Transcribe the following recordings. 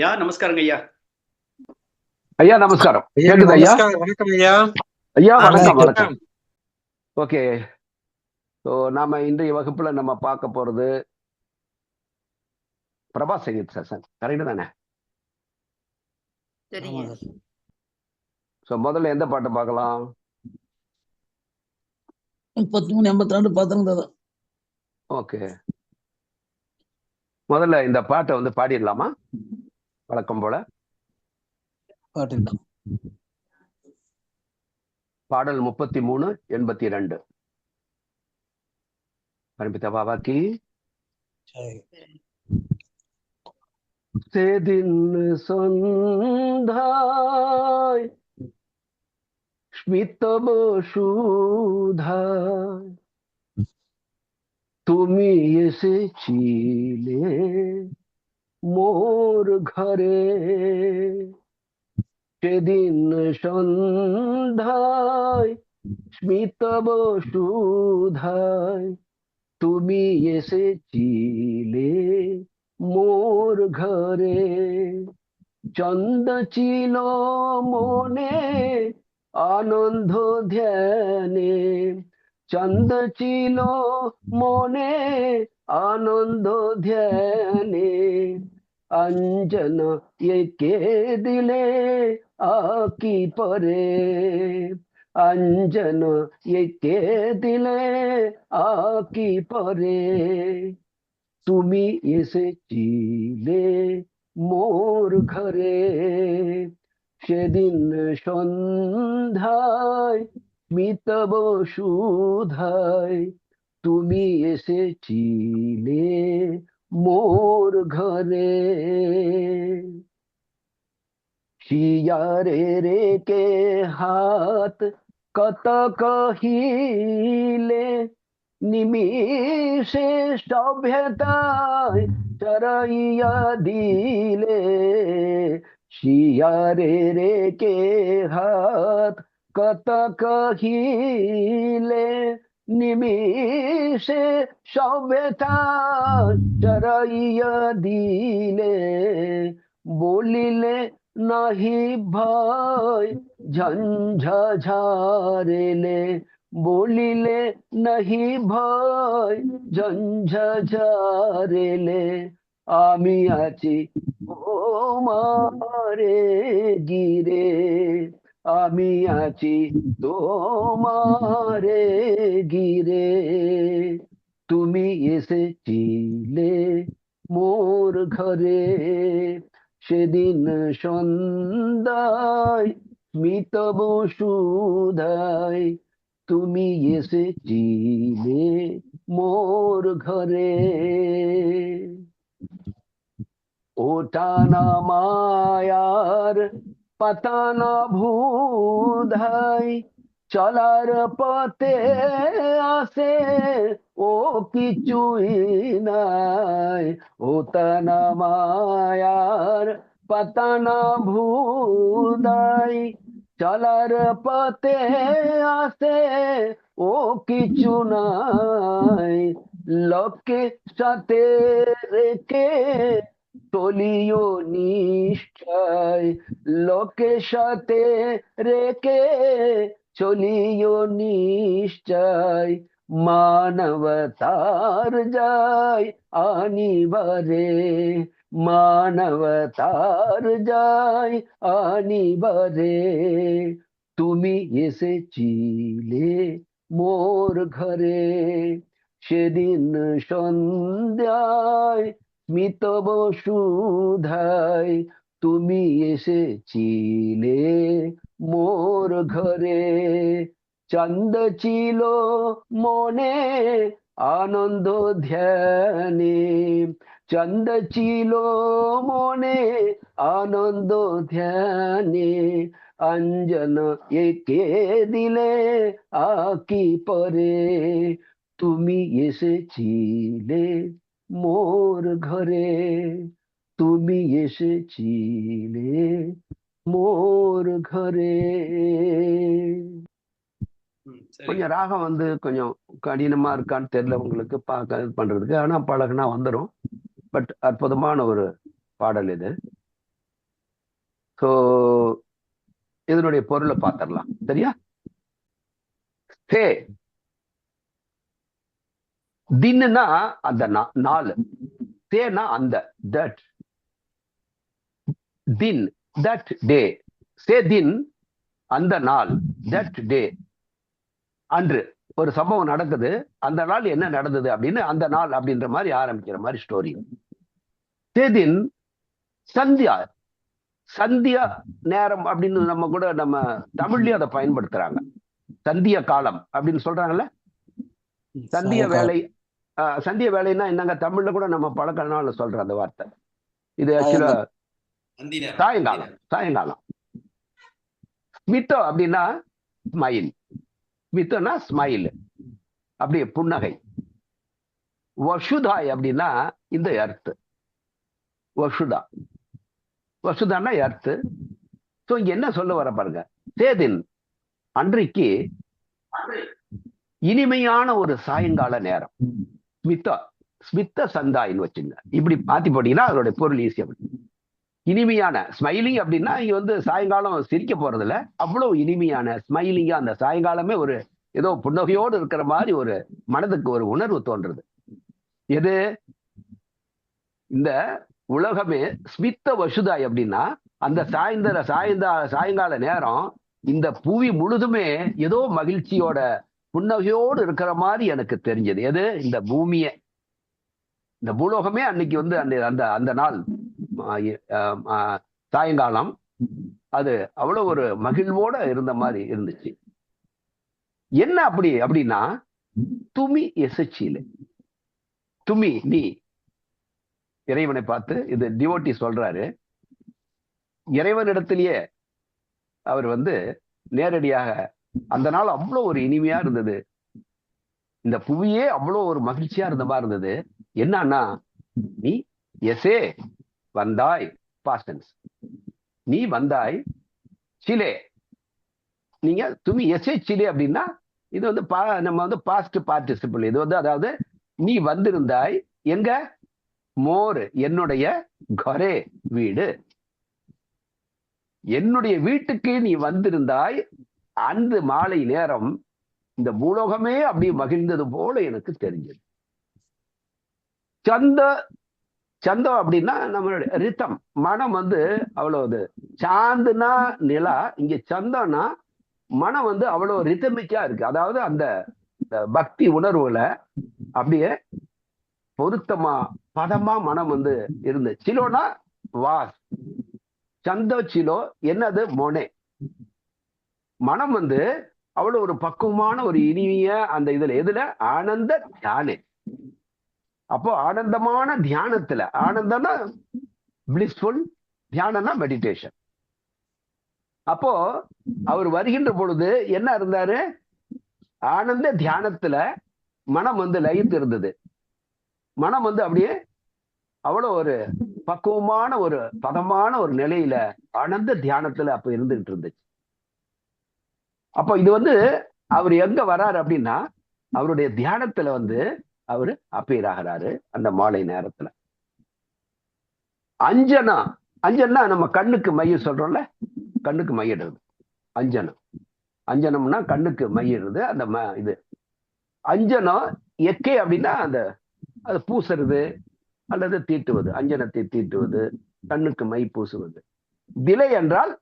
யா நமஸ்காரங்க ஐயா. ஐயா நமஸ்காரம். கேக்குது ஐயா? நமஸ்காரம். வணக்கம் ஐயா. ஐயா வணக்கம் வணக்கம். ஓகே. ஸோ நாம இன்றைய வகுப்புல நம்ம பார்க்க போறது பிரபா சங்கீத் செஷன் கரெக்டு தானே? சரிங்க. ஸோ முதல்ல எந்த பாட்டை பார்க்கலாம்? முப்பத்தி மூணு எண்பத்தி ரெண்டு பத்தொன்பது ஓகே. முதல்ல இந்த பாட்டை வந்து பாடிடலாமா? வழக்கம் போல பாட்டு பாடல் முப்பத்தி மூணு எண்பத்தி ரெண்டு பரம்பித்த பாபாக்கி সেদিন সন্ধ্যায় স্মিত বসুধায় তুমি এসেছিলে মোর ঘরে। সেদিন সন্ধ্যায় স্মিত বসুধায় তুমি এসেছিলে মোর ঘরে। চন্দ ছিল মনে আনন্দ ধ্যানে, চন্দ ছিল মনে আনন্দ ধ্যানে অঞ্জন একে দিলে আকি পরে অঞ্জন একে দিলে আকি পরে তুমি এসেছিলে মোর ঘরে সেদিন সন্ধ্যায় মিত বসুধায় তুমি এসেছিলে মোর ঘরে। শিয়ারে রেকে হাত কত কহিলে নিমিষে সভ্যতায় চরাইয়া দিলে। শিয়ারে রেকে হাত কত কহিলে নিমিষে সভ্যতায় চরাইয়া দিলে, বলিলে নাহি ভয়, ঝঞ্ঝাঝারেলে, বলিলে নাহি ভয়, ঝঞ্ঝাঝারেলে, আমি আছি ও মারে গিরে। আমি আছি তোমারে গিরে তুমি এসেছিলে মোর ঘরে। সেদিন সন্ধ্যায় মিত বসুধায় তুমি এসেছিলে মোর ঘরে। ওটানা মায়ার পাতানা ভূধাই চলার পথে আসে, ও কিছুই নাই। ওটানা মায়ার পাতানা ভূদাই চলার পথে আসে, ও কিছু নাই। লোকে সাথে রেখে চলিও নিশ্চয় লোকে সাথে রেখে চলিও নিশ্চয়, মানবতার যায় আনিবারে মানবতার যায় আনিবারে তুমি এসেছিলে মোর ঘরে, সেদিন সন্ধ্যায় স্মিত বসুধায় তুমি এসেছিলে মোর ঘরে। চন্দ ছিল মনে আনন্দ ধ্যানে। চন্দ ছিল মনে আনন্দ ধ্যানে। অঞ্জন একে দিলে আকি পরে। তুমি এসেছিলে মোর ঘরে তুমি এসেছিলে মোর ঘরে ம், சரி கொஞ்சம் ராகம் வந்து கொஞ்சம் கடினமா இருக்கான்னு தெரியல உங்களுக்கு பார்க்க இது பண்றதுக்கு ஆனா பழகுனா வந்துடும் பட் அற்புதமான ஒரு பாடல் இது ஸோ இதனுடைய பொருளை பார்த்துடலாம் சரியா சே தின்னுனா அந்த நாலு. சேனா அந்த. தட் தின் தட் டே சே தின் அந்த நாள். தட் டே அன்று. ஒரு சம்பவம் நடக்குது. அந்த நாள் என்ன நடந்தது அப்படின்னு அந்த நாள் அப்படின்ற மாதிரி ஆரம்பிக்கிற மாதிரி ஸ்டோரி சேதின் சந்தியா. சந்தியா நேரம் அப்படின்னு நம்ம கூட நம்ம தமிழ்லயும் அதை பயன்படுத்துறாங்க. சந்திய காலம் அப்படின்னு சொல்றாங்கல்ல? சந்திய. வேலை சந்திய வேலைன்னா என்னங்க? தமிழ்ல கூட நம்ம பழக்க நாள்ல சொல்ற அந்த வார்த்தை. இது ஆக்சுவலா. சாயங்காலம். சாயங்காலம். ஸ்மித்தோ அப்படின்னா ஸ்மைல். ஸ்மித்தோனா ஸ்மைல். அப்படியே புன்னகை. வசுதாய் அப்படின்னா இந்த எர்த்து. வசுதா. வசுதான்னா எர்த்து. ஸோ இங்க என்ன சொல்ல வர பாருங்க? சேதின் அன்றைக்கு இனிமையான ஒரு சாயங்கால நேரம். ஸ்மித்த ஸ்மித்த சந்தாயின்னு வச்சுங்க. இப்படி மாத்தி போட்டீங்கன்னா அதோட பொருள் ஈஸியா இனிமையான ஸ்மைலிங் அப்படின்னா இங்க வந்து சாயங்காலம் சிரிக்க போறது இல்ல அவ்வளவு இனிமையான ஸ்மைலிங்கா அந்த சாயங்காலமே ஒரு ஏதோ புன்னகையோடு இருக்கிற மாதிரி ஒரு மனதுக்கு ஒரு உணர்வு தோன்றது. எது? இந்த உலகமே ஸ்மித்த வசுதாய் அப்படின்னா அந்த சாயந்தர சாயந்தா சாயங்கால நேரம் இந்த புவி முழுதுமே ஏதோ மகிழ்ச்சியோட புன்னகையோடு இருக்கிற மாதிரி எனக்கு தெரிஞ்சது. எது? இந்த பூமியை இந்த பூலோகமே அன்னைக்கு வந்து அந்த அந்த அந்த நாள். ஆஹ் சாயங்காலம். அது அவ்வளவு ஒரு மகிழ்வோட இருந்த மாதிரி இருந்துச்சு. என்ன அப்படி? அப்படின்னா துமி எசச்சியில துமி நீ. இறைவனை பார்த்து இது டிவோட்டி சொல்றாரு. இறைவனிடத்திலேயே அவர் வந்து நேரடியாக அந்த நாள் அவ்வளோ ஒரு இனிமையா இருந்தது. இந்த புவியே அவ்வளோ ஒரு மகிழ்ச்சியா இருந்த மாதிரி இருந்தது. என்னன்னா நீ எசே வந்தாய் பாஸ்டன்ஸ். நீ வந்தாய் சிலே. நீங்க துமி எசே சிலே அப்படின்னா இது வந்து பா- நம்ம வந்து பாஸ்ட் பார்ட்டிசிபிள் இது வந்து அதாவது நீ வந்திருந்தாய் எங்க? மோர் என்னுடைய கரே வீடு. என்னுடைய வீட்டுக்கு நீ வந்திருந்தாய் அன்று மாலை நேரம் இந்த பூலோகமே அப்படி மகிழ்ந்தது போல எனக்கு தெரிஞ்சது. சந்த சந்தம் அப்படின்னா நம்மளுடைய ரித்தம் மனம் வந்து அவ்வளவு சாந்துனா நிலா இங்க சந்தம்னா மனம் வந்து அவ்வளவு ரித்தமிக்கா இருக்கு. அதாவது அந்த பக்தி உணர்வுல அப்படியே பொருத்தமா பதமா மனம் வந்து இருந்து சிலோனா வாஸ். சந்தோ சிலோ என்னது? மொனே. மனம் வந்து அவ்வளவு ஒரு பக்குவமான ஒரு இனிமைய அந்த இதுல எதுல? ஆனந்த தியானே. அப்போ ஆனந்தமான தியானத்துல ஆனந்தம்னா பிளிஸ்ஃபுல் தியானம்னா மெடிடேஷன் அப்போ அவர் வருகின்ற பொழுது என்ன இருந்தாரு? ஆனந்த தியானத்துல மனம் வந்து லயித்து இருந்தது. மனம் வந்து அப்படியே அவ்வளவு ஒரு பக்குவமான ஒரு பதமான ஒரு நிலையில ஆனந்த தியானத்துல அப்ப இருந்துகிட்டு இருந்துச்சு. அப்போ இது வந்து அவர் எங்க வராரு அப்படின்னா அவருடைய தியானத்துல வந்து அவரு அப்பீர் ஆகிறாரு அந்த மாலை நேரத்துல. அஞ்சனா அஞ்சனா நம்ம கண்ணுக்கு மைய சொல்றோம்ல கண்ணுக்கு மையிடுறது அஞ்சனம் அஞ்சனம்னா கண்ணுக்கு மையிடுறது அந்த ம இது. அஞ்சனம் எக்கே அப்படின்னா அந்த அது பூசுறது அல்லது தீட்டுவது. அஞ்சனத்தை தீட்டுவது கண்ணுக்கு மை பூசுவது. திலை என்றால்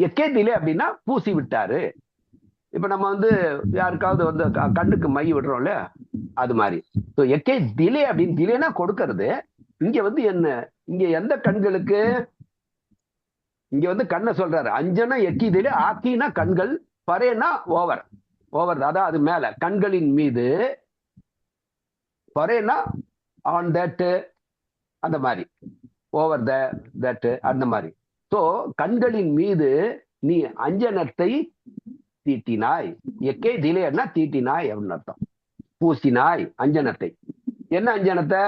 எக்கே திலை அப்படின்னா பூசி விட்டாரு. இப்ப நம்ம வந்து யாருக்காவது வந்து க- கண்ணுக்கு மை விடுறோம்ல அது மாதிரி. ஸோ எக்கே திலே அப்படின்னு திலேனா கொடுக்கறது. இங்க வந்து என்ன? இங்க எந்த கண்களுக்கு? இங்க வந்து கண்ணை சொல்றாரு. அஞ்சனா எக்கி திலே ஆக்கினா கண்கள் பரேனா ஓவர் ஓவர் அதான் அது மேல. கண்களின் மீது பரேனா ஆன் தட் அந்த மாதிரி. ஓவர் த தட் அந்த மாதிரி. சோ கண்களின் மீது நீ அஞ்சனத்தை தீட்டினாய். எக்கே திலேன்னா தீட்டினாய் அப்படின்னு அர்த்தம். பூசினாய் அஞ்சனத்தை. என்ன அஞ்சனத்தை?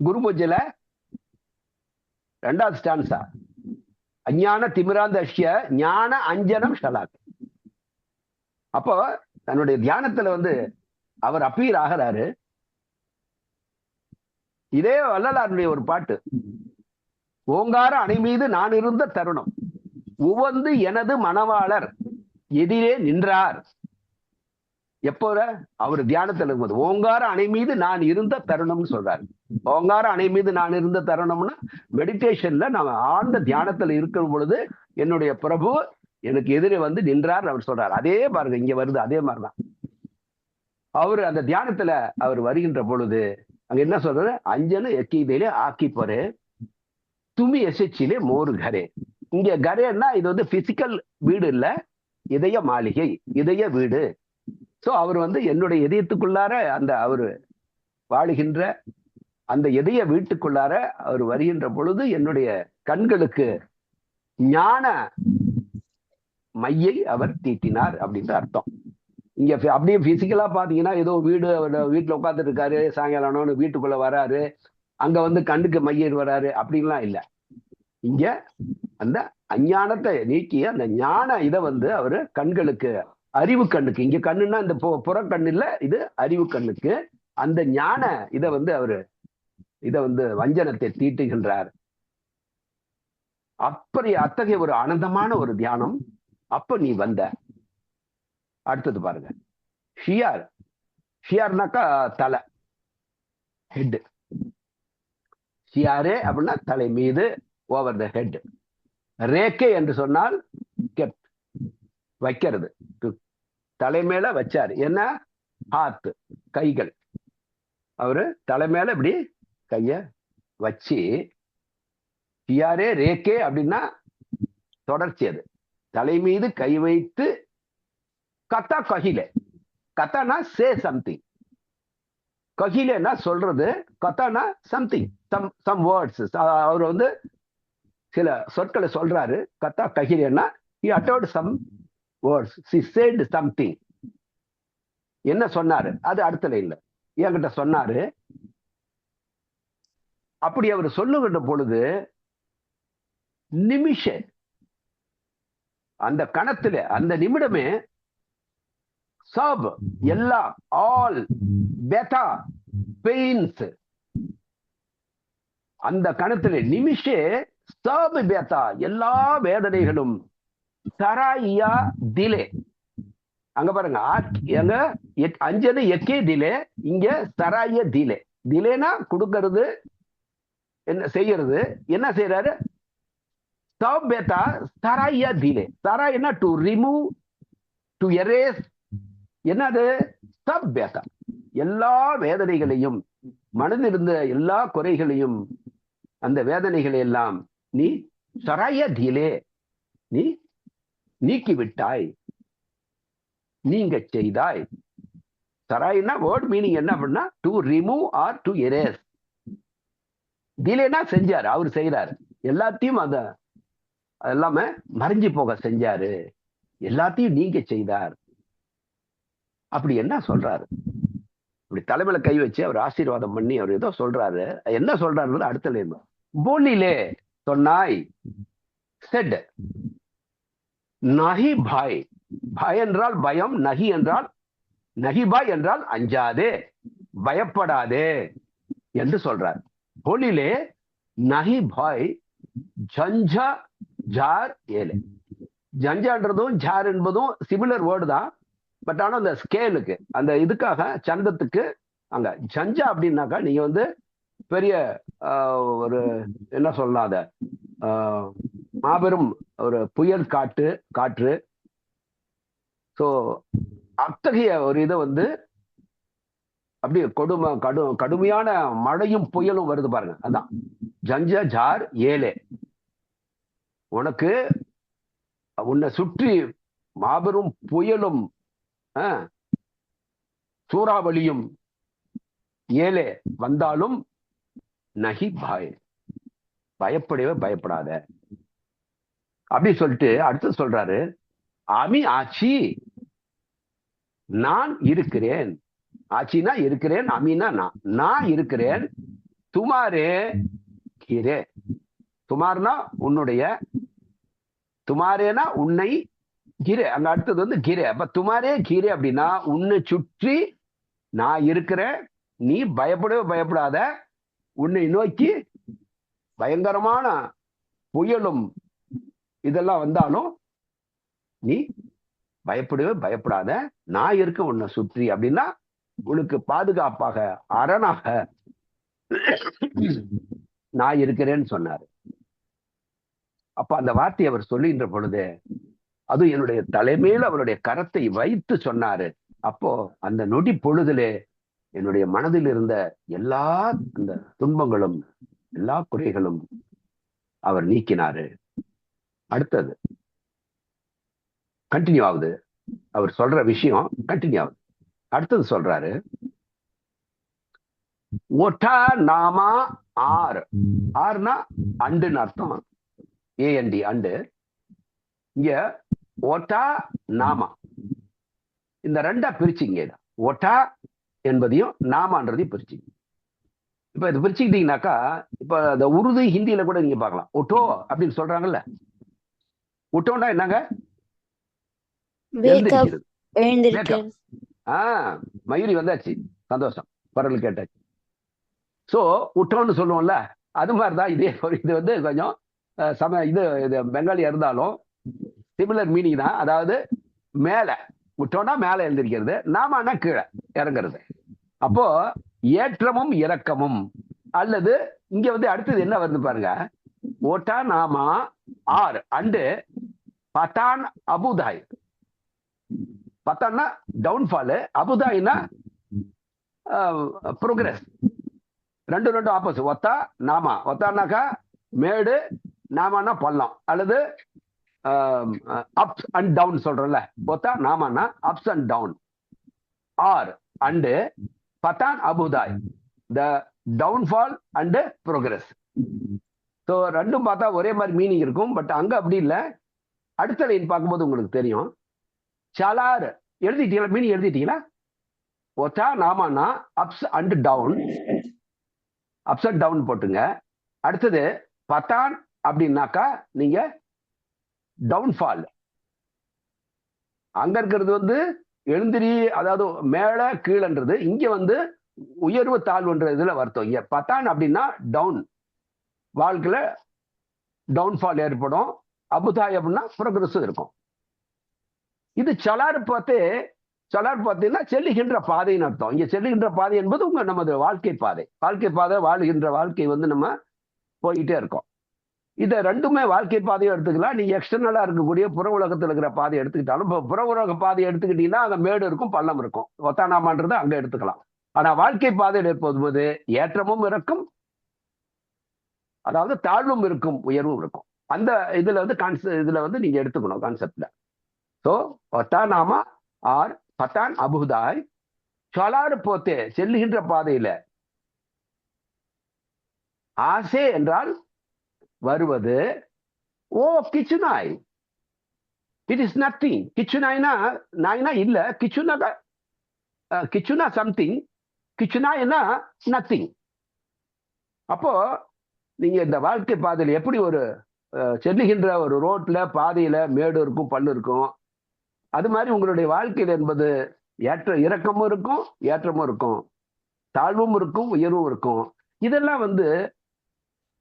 குருபூஜையில ரெண்டாவது ஸ்டான்ஸா அஞ்ஞான திமிராந்தஷ்ய ஞான அஞ்சனம் ஷலாக். அப்போ தன்னுடைய தியானத்துல வந்து அவர் அப்பீர் ஆகிறாரு. இதே வள்ளலாருடைய ஒரு பாட்டு. ஓங்கார அணை மீது நான் இருந்த தருணம். உவந்து எனது மணவாளர் எதிரே நின்றார். எப்போ அவர் தியானத்தில் இருக்கும்போது. ஓங்கார அணை மீது நான் இருந்த தருணம்னு சொல்றாரு. ஓங்கார அணை மீது நான் இருந்த தருணம்னா மெடிடேஷன்ல நான் ஆழ்ந்த தியானத்துல இருக்கிற பொழுது என்னுடைய பிரபு எனக்கு எதிரே வந்து நின்றார் அவர் சொல்றாரு. அதே பாருங்க இங்க வருது அதே மாதிரிதான். அவர் அந்த தியானத்துல அவர் வருகின்ற பொழுது அங்க என்ன சொல்றாரு? அஞ்சனு எக்கீதையிலே ஆக்கி போறே துமி எசச்சிலே மோரு கரே. இங்க கரேன்னா இது வந்து பிசிக்கல் வீடு இல்ல இதய மாளிகை இதய வீடு. சோ அவர் வந்து என்னுடைய இதயத்துக்குள்ளார அந்த அவர் வாழுகின்ற அந்த இதய வீட்டுக்குள்ளார அவர் வருகின்ற பொழுது என்னுடைய கண்களுக்கு ஞான மையை அவர் தீட்டினார் அப்படின்ற அர்த்தம். இங்க அப்படியே பிசிக்கலா பாத்தீங்கன்னா ஏதோ வீடு அவர் வீட்டுல உட்காந்துட்டு இருக்காரு சாயங்காலம் ஆனோன்னு வீட்டுக்குள்ள வராரு. அங்க வந்து கண்ணுக்கு மையர் வராரு அப்படின்லாம் இல்ல. இங்க அந்த அஞ்ஞானத்தை நீக்கி அந்த ஞான இதை வந்து அவரு கண்களுக்கு அறிவு கண்ணுக்கு. இங்க கண்ணுன்னா இந்த புற புறக்கண்ணு இல்ல இது அறிவு கண்ணுக்கு. அந்த ஞான இதை வந்து அவரு இதை வந்து வஞ்சனத்தை தீட்டுகின்றார். அப்படி அத்தகைய ஒரு ஆனந்தமான ஒரு தியானம் அப்ப நீ வந்த. அடுத்தது பாருங்க. ஷியார். ஷியார்னாக்கா தலை. ஹெட் சியாரே அப்படின்னா தலை மீது ஓவர் த ஹெட் ரேக்கே என்று சொன்னால் கெப்ட் வைக்கிறது. தலைமையில தலை என்ன? ஹாத் கைகள். அவரு தலை இப்படி கைய வச்சு ஷியாரே ரேக்கே அப்படின்னா தொடர்ச்சி அது. தலை மீது கை வைத்து கத்தா கஹிலே. கத்தானா சே சம்திங் ககிலேனா சொல்றது கத்தானா சம்திங் சம் சம் வேர்ட்ஸ் அவர் வந்து சில சொற்களை சொல்றாரு. கத்தா ககிலேனா he uttered some words she said something என்ன சொன்னாரு? அது அடுத்தல இல்லை. என்கிட்ட சொன்னாரு. அப்படி அவர் சொல்லுகின்ற பொழுது நிமிஷ அந்த கணத்துல அந்த நிமிடமே சப் எல்லாம் ஆல் பெட்டா பெயின்ஸ் அந்த கணத்துல நிமிஷே சப் பெத்தா எல்லா வேதனைகளும் சராயியா திலே அங்க பாருங்க எக்- அஞ்சது எக்கே திலே இங்க சராய திலே திலேனா கொடுக்கறது என்ன செய்யறது என்ன செய்யறாரு சப் பெத்தா சராயா திலே சராய்னா டு ரிமூவ் டு எரேஸ் என்னது? சப் பேதா எல்லா வேதனைகளையும் மனதில் இருந்த எல்லா குறைகளையும் அந்த வேதனைகளை எல்லாம் நீ சராய நீ நீக்கிவிட்டாய். நீங்க செய்தாய். சராய்னா வேர்ட் மீனிங் என்ன அப்படின்னா to remove or to erase திலேனா செஞ்சாரு? அவர் செய்யறாரு எல்லாத்தையும் அத எல்லாமே மறைஞ்சு போக செஞ்சாரு. எல்லாத்தையும் நீங்க செய்தார். அப்படி என்ன சொல்றாரு? இப்படி தலைமையில கை வச்சு அவர் ஆசீர்வாதம் பண்ணி அவர் ஏதோ சொல்றாரு. என்ன சொல்றாரு அடுத்த லைன் போலிலே சொன்னாய் செட். நஹி பாய். பாய் என்றால் பயம் நஹி என்றால் நஹி பாய் என்றால் அஞ்சாதே பயப்படாதே என்று சொல்றார். போலிலே நஹி பாய் ஜஞ்சா ஜார் ஏலே. ஜஞ்சான்றதும் ஜார் என்பதும் சிமிலர் வேர்டு தான். பட் ஆனா அந்த ஸ்கேலுக்கு அந்த இதுக்காக சந்தத்துக்கு அங்க ஜஞ்சா அப்படின்னாக்கா நீங்க வந்து பெரிய ஒரு என்ன சொல்லலாம் ஆஹ், மாபெரும் ஒரு புயல் காட்டு காற்று. சோ அத்தகைய ஒரு இதை வந்து அப்படியே கொடுமை கடு கடுமையான மழையும் புயலும் வருது பாருங்க. அதான். ஜஞ்ச ஜார் ஏலே. உனக்கு உன்னை சுற்றி மாபெரும் புயலும் சூறாவளியும் ஏழே வந்தாலும் நகி பாய். பயப்படவே பயப்படாத. அப்படி சொல்லிட்டு அடுத்து சொல்றாரு அமி ஆச்சி நான் இருக்கிறேன். ஆச்சினா இருக்கிறேன் அமினா நான் நான் இருக்கிறேன். துமாரே கீரே. துமார்னா உன்னுடைய துமாரேனா உன்னை கிரே அங்க அடுத்தது வந்து கிரே. அப்ப துமாரே கீரே அப்படின்னா உன்னை சுற்றி நான் இருக்கிறேன் நீ பயப்படவே பயப்படாத. உன்னை நோக்கி பயங்கரமான புயலும் இதெல்லாம் வந்தாலும் நீ பயப்படவே பயப்படாத. நான் இருக்க உன்னை சுற்றி அப்படின்னா உனக்கு பாதுகாப்பாக அரணாக நான் இருக்கிறேன்னு சொன்னாரு. அப்ப அந்த வார்த்தையை அவர் சொல்லுகின்ற பொழுது அது என்னுடைய தலைமையில் அவருடைய கரத்தை வைத்து சொன்னாரு. அப்போ அந்த நொடி பொழுதிலே என்னுடைய மனதில் இருந்த எல்லா அந்த துன்பங்களும் எல்லா குறைகளும் அவர் நீக்கினாரு. அடுத்தது கண்டினியூ ஆகுது. அவர் சொல்ற விஷயம் கண்டினியூ ஆகுது. அடுத்தது சொல்றாரு ஒட்டா நாமா ஆர். ஆர்னா அண்டுன்னு அர்த்தம். ஏஎன்டி அண்டு. இங்க ஒட்டா நாமா. இந்த ரெண்டா பிரிச்சிங்க இதை. ஒட்டா என்பதையும் நாமான்றதையும் பிரிச்சிங்க. இப்ப இது பிரிச்சுக்கிட்டீங்கன்னாக்கா இப்ப இந்த உருது ஹிந்தியில கூட நீங்க பார்க்கலாம். ஒட்டோ அப்படின்னு சொல்றாங்கல்ல. ஒட்டோன்னா என்னங்க? ஆஹ் மயூரி வந்தாச்சு. சந்தோஷம். குரல் கேட்டாச்சு. சோ உட்டோன்னு சொல்லுவோம்ல அது மாதிரிதான் இதே ஒரு இது வந்து கொஞ்சம் சம இது இது பெங்காலியா இருந்தாலும் சிமிலர் மீனிங் தான். அதாவது மேலே. விட்டோம்னா மேலே எழுந்திருக்கிறது. நாமன்னா கீழே இறங்குறது. அப்போ ஏற்றமும் இறக்கமும் அல்லது இங்க வந்து அடுத்தது என்ன வருது பாருங்க. ஓட்டா நாமா ஆர். அண்டு பட்டான் அபுதாய். பத்தான்னா டவுன்ஃபால் அபுதாயினா ப்ரோக்ரஸ் ரெண்டு ரெண்டு ஆப்போசிட் ஒத்தா நாமா. ஒத்தானாக்கா மேடு நாமான்னா பள்ளம். அல்லது அப்ஸ் அண்ட் டவுன் சொல்றோம்ல. ஒத்தா நாமனா ups and down or and Pathaan அபுதாய். The downfall and progress so ரெண்டும் பார்த்தா ஒரே மாதிரி மீனிங் இருக்கும். பட் அங்கே அப்படி இல்லை. அடுத்த லைன் பார்க்கும்போது உங்களுக்கு தெரியும். சலார் எழுதிட்டீங்களா? மீனிங் எழுதிட்டீங்களா? ஒத்தா நாமானா ups and down ups and down போட்டுங்க. அடுத்தது பத்தான் அப்படின்னாக்கா நீங்கள் டவுன்ஃபால் அங்க இருக்கிறது வந்து எழுந்திரி அதாவது மேல கீழன்றது. இங்க வந்து உயர்வு தாழ்வுன்ற இதுல வருத்தம். இங்க பத்தான் அப்படின்னா டவுன் வாழ்க்கையில டவுன்ஃபால் ஏற்படும். அபுதாய் அப்படின்னா ப்ரோக்ரஸும் இருக்கும். இது சலார் பார்த்து சலார் பார்த்தீங்கன்னா செல்லுகின்ற பாதைன்னு அர்த்தம். இங்க செல்லுகின்ற பாதை என்பது உங்க நமது வாழ்க்கை பாதை. வாழ்க்கை பாதை வாழ்கின்ற வாழ்க்கை வந்து நம்ம போய்கிட்டே இருக்கோம். இதை ரெண்டுமே வாழ்க்கை பாதையும் எடுத்துக்கலாம். நீங்க எக்ஸ்டர்னலாக இருக்கக்கூடிய புற உலகத்தில் இருக்கிற பாதையை எடுத்துக்கிட்டாலும் இப்போ புற உலக பாதையை எடுத்துக்கிட்டீங்கன்னா அங்கே மேடு இருக்கும் பள்ளம் இருக்கும். ஒத்தானாமான்றது அங்கே எடுத்துக்கலாம். ஆனா வாழ்க்கை பாதையில் இருப்பது ஏற்றமும் இருக்கும். அதாவது தாழ்வும் இருக்கும் உயர்வும் இருக்கும். அந்த இதுல வந்து கான்செப்ட் இதுல வந்து நீங்க எடுத்துக்கணும் கான்செப்ட்ல ஸோ ஒத்தானாமா ஆர் பத்தான் அபுதாய் சொலாறு போத்தே செல்லுகின்ற பாதையில. ஆசே என்றால் வருவது ஓ கிச்சுனாய் இட் இஸ் நத்திங் கிச்சுனாய்னா நாய்னா இல்ல. கிச்சுனா கிச்சுனா சம்திங் கிச்சுனாய்னா நத்திங் அப்போ நீங்க இந்த வாழ்க்கை பாதையில் எப்படி ஒரு அஹ், செல்லுகின்ற ஒரு ரோட்ல பாதையில மேடு இருக்கும் பல்லு இருக்கும் அது மாதிரி உங்களுடைய வாழ்க்கையில் என்பது ஏற்ற இறக்கமும் இருக்கும் ஏற்றமும் இருக்கும். தாழ்வும் இருக்கும் உயர்வும் இருக்கும். இதெல்லாம் வந்து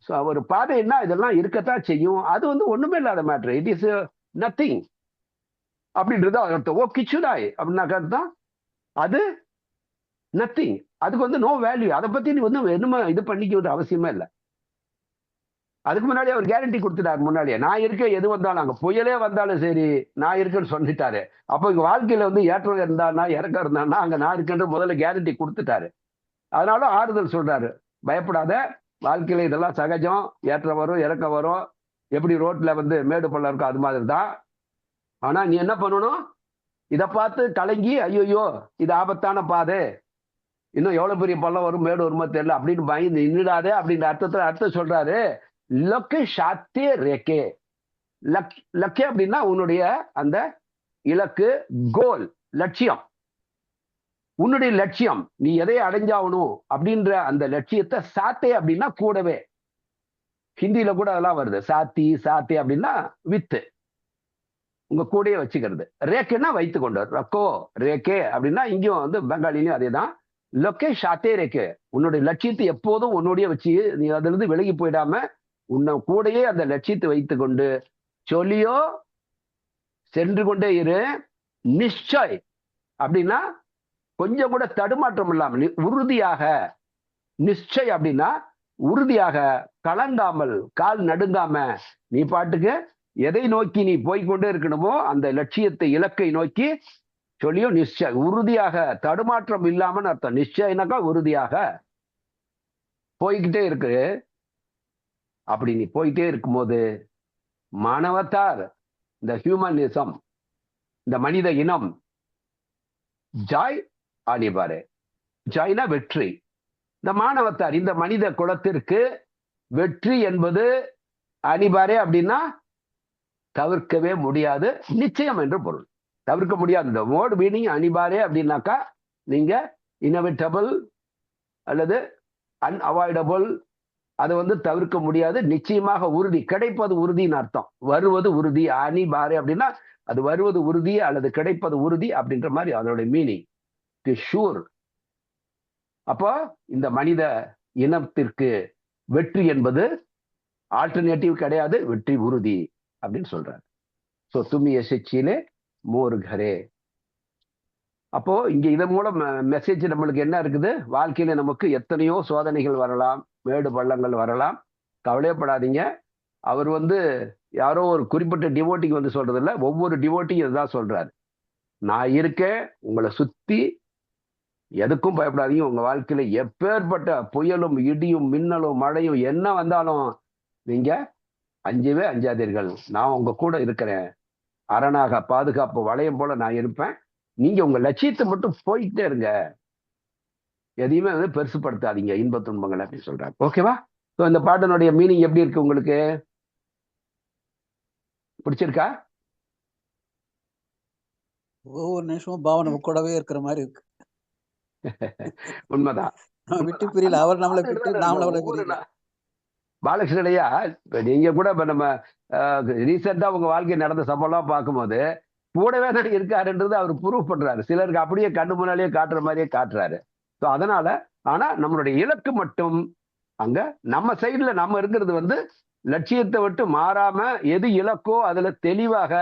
ஸோ அவர் பாதைன்னா இதெல்லாம் இருக்கத்தான் செய்யும். அது வந்து ஒன்றுமே இல்லாத மேட்ரு இட் இஸ் நத்திங் அப்படின்றது அர்த்தம். Oh, ஓ கிச்சுடாய் அப்படின்னாக்கா தான் அது நத்திங் அதுக்கு வந்து நோ வேல்யூ அதை பத்தி நீ வந்து என்னமோ இது பண்ணிக்க அவசியமே இல்லை. அதுக்கு முன்னாடி அவர் கேரண்டி கொடுத்துட்டாரு முன்னாடியே. நான் இருக்க எது வந்தாலும். அங்கே புயலே வந்தாலும் சரி நான் இருக்கேன்னு சொல்லிட்டாரு. அப்போ இங்கே வாழ்க்கையில் வந்து ஏற்றம் இருந்தானா இறக்கம் இருந்தானா அங்கே நான் இருக்கேன்ற முதல்ல கேரண்டி கொடுத்துட்டாரு. அதனால ஆறுதல் சொல்றாரு. பயப்படாத. வாழ்க்கையில இதெல்லாம் சகஜம். ஏற்ற வரும் இறக்க வரும். எப்படி ரோட்ல வந்து மேடு பள்ளம் இருக்கும் அது மாதிரி தான். ஆனா நீ என்ன பண்ணணும்? இதை பார்த்து கலங்கி ஐயோயோ இது ஆபத்தான பாதை. இன்னும் எவ்வளவு பெரிய பள்ளம் வரும் மேடு வருமோ தெரியல அப்படின்னு பயந்து நின்றுடாதே அப்படின்ற அர்த்தத்துல அர்த்தம் சொல்றாரு லக்கு ஷாத்தே ரேக்கே. லக் லக்கே அப்படின்னா உன்னுடைய அந்த இலக்கு கோல் லட்சியம். உன்னுடைய லட்சியம் நீ எதை அடைஞ்சாகணும் அப்படின்ற அந்த லட்சியத்தை சாத்தே அப்படின்னா கூடவே. ஹிந்தியில கூட அதெல்லாம் வருது. சாத்தி சாத்தி அப்படின்னா வித்து. உங்க கூடயே வச்சுக்கிறது. ரேக்கேன்னா வைத்து கொண்டு ரக்கோ ரேக்கே அப்படின்னா இங்கேயும் வந்து பெங்காலிலையும் அதே தான் லொக்கே ஷாத்தே ரேக்கே. உன்னுடைய லட்சியத்தை எப்போதும் உன்னுடைய வச்சு நீ அதுல இருந்து விலகி போயிடாம உன்னை கூடயே அந்த லட்சியத்தை வைத்து கொண்டு சொல்லியோ சென்று கொண்டே இரு. நிச்சய் அப்படின்னா கொஞ்சம் கூட தடுமாற்றம் இல்லாமல் உறுதியாக நிச்சயம் அப்படின்னா உறுதியாக கலங்காமல் கால் நடுங்காம நீ பாட்டுக்கு எதை நோக்கி நீ போய்கொண்டே இருக்கணுமோ அந்த லட்சியத்தை இலக்கை நோக்கி சொல்லியோ நிச்சயம் உறுதியாக தடுமாற்றம் இல்லாமன்னு அர்த்தம் நிச்சயம்னாக்கா உறுதியாக போய்கிட்டே இருக்கு. அப்படி நீ போயிட்டே இருக்கும்போது மாணவத்தார் இந்த ஹியூமனிசம் இந்த மனித இனம் ஜாய் ஆலிபாரு ஜாய்னா வெற்றி. இந்த மாணவத்தார் இந்த மனித குலத்திற்கு வெற்றி என்பது அணிபாரே அப்படின்னா தவிர்க்கவே முடியாது. நிச்சயம் என்று பொருள். தவிர்க்க முடியாது. இந்த வேர்டு மீனிங் அணிபாரே அப்படின்னாக்கா நீங்க இனவிட்டபிள் அல்லது அன்அவாய்டபிள் அதை வந்து தவிர்க்க முடியாது. நிச்சயமாக உறுதி. கிடைப்பது உறுதின்னு அர்த்தம். வருவது உறுதி. அணிபாரே அப்படின்னா அது வருவது உறுதி அல்லது கிடைப்பது உறுதி அப்படின்ற மாதிரி அதனுடைய மீனிங் டு ஷூர் அப்போ இந்த மனித இனத்திற்கு வெற்றி என்பது ஆல்டர்னேட்டிவ் கிடையாது வெற்றி உறுதி அப்படின்னு சொல்றாரு. ஸோ தும்மி எசிச்சிலே மோர் கரே அப்போ இங்க இதன் மூலம் மெசேஜ் நம்மளுக்கு என்ன இருக்குது? வாழ்க்கையில நமக்கு எத்தனையோ சோதனைகள் வரலாம் மேடு பள்ளங்கள் வரலாம். கவலையப்படாதீங்க. அவர் வந்து யாரோ ஒரு குறிப்பிட்ட டிவோட்டிக்கு வந்து சொல்றது ஒவ்வொரு டிவோட்டியும் இதுதான் சொல்றாரு. நான் இருக்கேன் உங்களை சுத்தி எதுக்கும் பயப்படாதீங்க. உங்க வாழ்க்கையில எப்பேற்பட்ட புயலும் இடியும் மின்னலும் மழையும் என்ன வந்தாலும் நீங்க அஞ்சவே அஞ்சாதீர்கள். நான் உங்க கூட இருக்கிறேன். அரணாக பாதுகாப்பு வளையம் போல நான் இருப்பேன். நீங்க உங்க லட்சியத்தை மட்டும் போயிட்டே இருங்க. எதையுமே வந்து பெருசுப்படுத்தாதீங்க. இன்ப துன்பங்கள் அப்படின்னு சொல்றாங்க ஓகேவா ஸோ இந்த பாட்டினுடைய மீனிங் எப்படி இருக்கு உங்களுக்கு? பிடிச்சிருக்கா? ஒவ்வொரு நிமிஷமும் பாவனம் கூடவே இருக்கிற மாதிரி இருக்கு. உண்மைதான். விட்டு பிரியல அவர் நம்மளை விட்டு நாமள அவரை பிரியல. பாலகிருஷ்ணனையா நீங்க கூட இப்ப நம்ம ரீசெண்டா உங்க வாழ்க்கை நடந்த சம்பவம்லாம் பார்க்கும்போது கூடவே தான் இருக்காருன்றது அவர் ப்ரூவ் பண்றாரு. சிலருக்கு அப்படியே கண்ணு முன்னாலேயே காட்டுற மாதிரியே காட்டுறாரு. ஸோ அதனால ஆனா நம்மளுடைய இலக்கு மட்டும் அங்க நம்ம சைடுல நம்ம இருக்கிறது வந்து லட்சியத்தை விட்டு மாறாம எது இலக்கோ அதுல தெளிவாக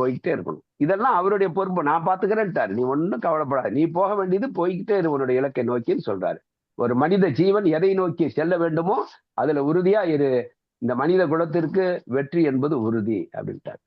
போய்கிட்டே இருக்கணும். இதெல்லாம் அவருடைய பொறுப்பு. நான் பார்த்துக்கிறேன்ட்டார் நீ ஒன்றும் கவலைப்படாத. நீ போக வேண்டியது போய்கிட்டே இரு உன்னுடைய இலக்கை நோக்கின்னு சொல்றாரு. ஒரு மனித ஜீவன் எதை நோக்கி செல்ல வேண்டுமோ அதுல உறுதியா இரு. இந்த மனித குலத்திற்கு வெற்றி என்பது உறுதி அப்படின்ட்டார்.